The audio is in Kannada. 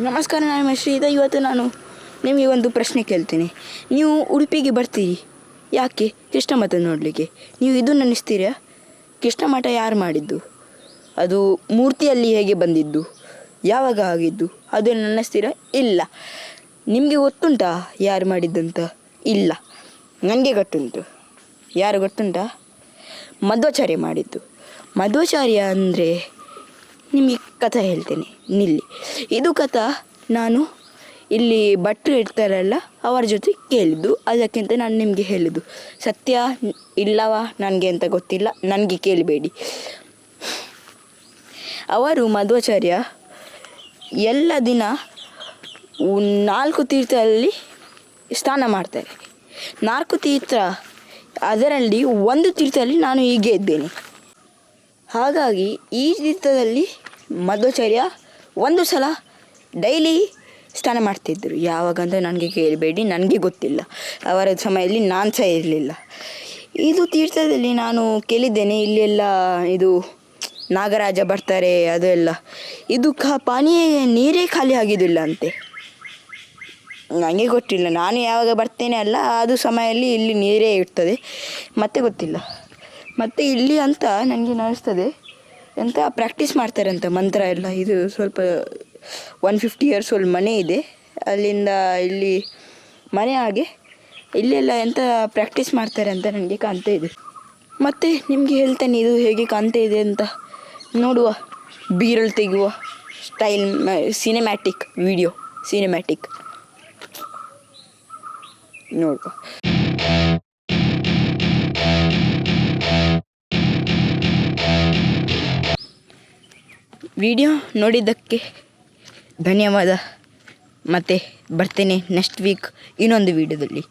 ನಮಸ್ಕಾರ, ನಾನು ಶ್ರೀಧ ಇವತ್ತು ನಾನು ನಿಮಗೆ ಒಂದು ಪ್ರಶ್ನೆ ಕೇಳ್ತೀನಿ. ನೀವು ಉಡುಪಿಗೆ ಬರ್ತೀರಿ. ಯಾಕೆ? ಕೃಷ್ಣ ಮಠ ನೋಡಲಿಕ್ಕೆ. ನೀವು ಇದು ನೆನೆಸ್ತೀರಾ? ಕೃಷ್ಣ ಮಠ ಯಾರು ಮಾಡಿದ್ದು? ಅದು ಮೂರ್ತಿಯಲ್ಲಿ ಹೇಗೆ ಬಂದಿದ್ದು? ಯಾವಾಗ ಆಗಿದ್ದು? ಅದು ನೆನೆಸ್ತೀರಾ? ಇಲ್ಲ. ನಿಮಗೆ ಗೊತ್ತುಂಟಾ ಯಾರು ಮಾಡಿದ್ದಂತ? ಇಲ್ಲ. ನನಗೆ ಗೊತ್ತುಂಟು. ಯಾರು ಗೊತ್ತುಂಟಾ? ಮಧ್ವಾಚಾರ್ಯ ಮಾಡಿದ್ದು. ಮಧ್ವಾಚಾರ್ಯ ಅಂದರೆ ನಿಮಗೆ ಕಥೆ ಹೇಳ್ತೇನೆ. ನಿಲ್ಲಿ. ಇದು ಕಥೆ ನಾನು ಇಲ್ಲಿ ಭಟ್ರು ಇರ್ತಾರಲ್ಲ, ಅವರ ಜೊತೆ ಕೇಳಿದ್ದು. ಅದಕ್ಕಿಂತ ನಾನು ನಿಮಗೆ ಹೇಳಿದ್ದು ಸತ್ಯ ಇಲ್ಲವಾ ನನಗೆ ಅಂತ ಗೊತ್ತಿಲ್ಲ, ನನಗೆ ಕೇಳಬೇಡಿ. ಅವರು ಮಧ್ವಾಚಾರ್ಯ, ಎಲ್ಲ ದಿನ ನಾಲ್ಕು ತೀರ್ಥದಲ್ಲಿ ಸ್ನಾನ ಮಾಡ್ತಾರೆ. ನಾಲ್ಕು ತೀರ್ಥ ಅದರಲ್ಲಿ ಒಂದು ತೀರ್ಥದಲ್ಲಿ ನಾನು ಹೀಗೆ ಇದ್ದೇನೆ. ಹಾಗಾಗಿ ಈ ತೀರ್ಥದಲ್ಲಿ ಮಧ್ವಾಚಾರ್ಯ ಒಂದು ಸಲ ಡೈಲಿ ಸ್ನಾನ ಮಾಡ್ತಿದ್ದರು ಯಾವಾಗಂದರೆ ನನಗೆ ಕೇಳಬೇಡಿ, ನನಗೆ ಗೊತ್ತಿಲ್ಲ. ಅವರ ಸಮಯದಲ್ಲಿ ನಾನು ಸಹ ಇರಲಿಲ್ಲ. ಇದು ತೀರ್ಥದಲ್ಲಿ ನಾನು ಕೇಳಿದ್ದೇನೆ, ಇಲ್ಲೆಲ್ಲ ಇದು ನಾಗರಾಜ ಬರ್ತಾರೆ, ಅದೆಲ್ಲ. ಇದು ಕ, ಪಾನೀಯ ನೀರೇ ಖಾಲಿ ಆಗಿದ್ದಿಲ್ಲ ಅಂತೆ. ನನಗೆ ಗೊತ್ತಿಲ್ಲ. ನಾನು ಯಾವಾಗ ಬರ್ತೇನೆ ಅಲ್ಲ, ಅದು ಸಮಯದಲ್ಲಿ ಇಲ್ಲಿ ನೀರೇ ಇರ್ತದೆ. ಮತ್ತೆ ಗೊತ್ತಿಲ್ಲ. ಮತ್ತು ಇಲ್ಲಿ ಅಂತ ನನಗೆ ಅನಿಸ್ತದೆ ಎಂತ ಪ್ರಾಕ್ಟೀಸ್ ಮಾಡ್ತಾರಂತ ಮಂತ್ರ ಎಲ್ಲ. ಇದು ಸ್ವಲ್ಪ ಒನ್ ಫಿಫ್ಟಿ ಇಯರ್ಸ್ ಓಲ್ಡ್ ಮನೆ ಇದೆ. ಅಲ್ಲಿಂದ ಇಲ್ಲಿ ಮನೆ ಹಾಗೆ ಇಲ್ಲೆಲ್ಲ ಎಂತ ಪ್ರಾಕ್ಟೀಸ್ ಮಾಡ್ತಾರೆ ಅಂತ ನನಗೆ ಕಾಣ್ತಾ ಇದೆ. ಮತ್ತು ನಿಮಗೆ ಹೇಳ್ತೇನೆ, ಇದು ಹೇಗೆ ಕಾಣ್ತಾ ಇದೆ ಅಂತ. ನೋಡುವ. ಬೀರಲ್ ತೆಗೆಯುವ ಸ್ಟೈಲ್ ಸಿನಿಮ್ಯಾಟಿಕ್ ವಿಡಿಯೋ ಸಿನಿಮ್ಯಾಟಿಕ್ ನೋಡುವ. ವಿಡಿಯೋ ನೋಡಿದ್ದಕ್ಕೆ ಧನ್ಯವಾದ. ಮತ್ತು ಬರ್ತೇನೆ ನೆಕ್ಸ್ಟ್ ವೀಕ್ ಇನ್ನೊಂದು ವಿಡಿಯೋದಲ್ಲಿ.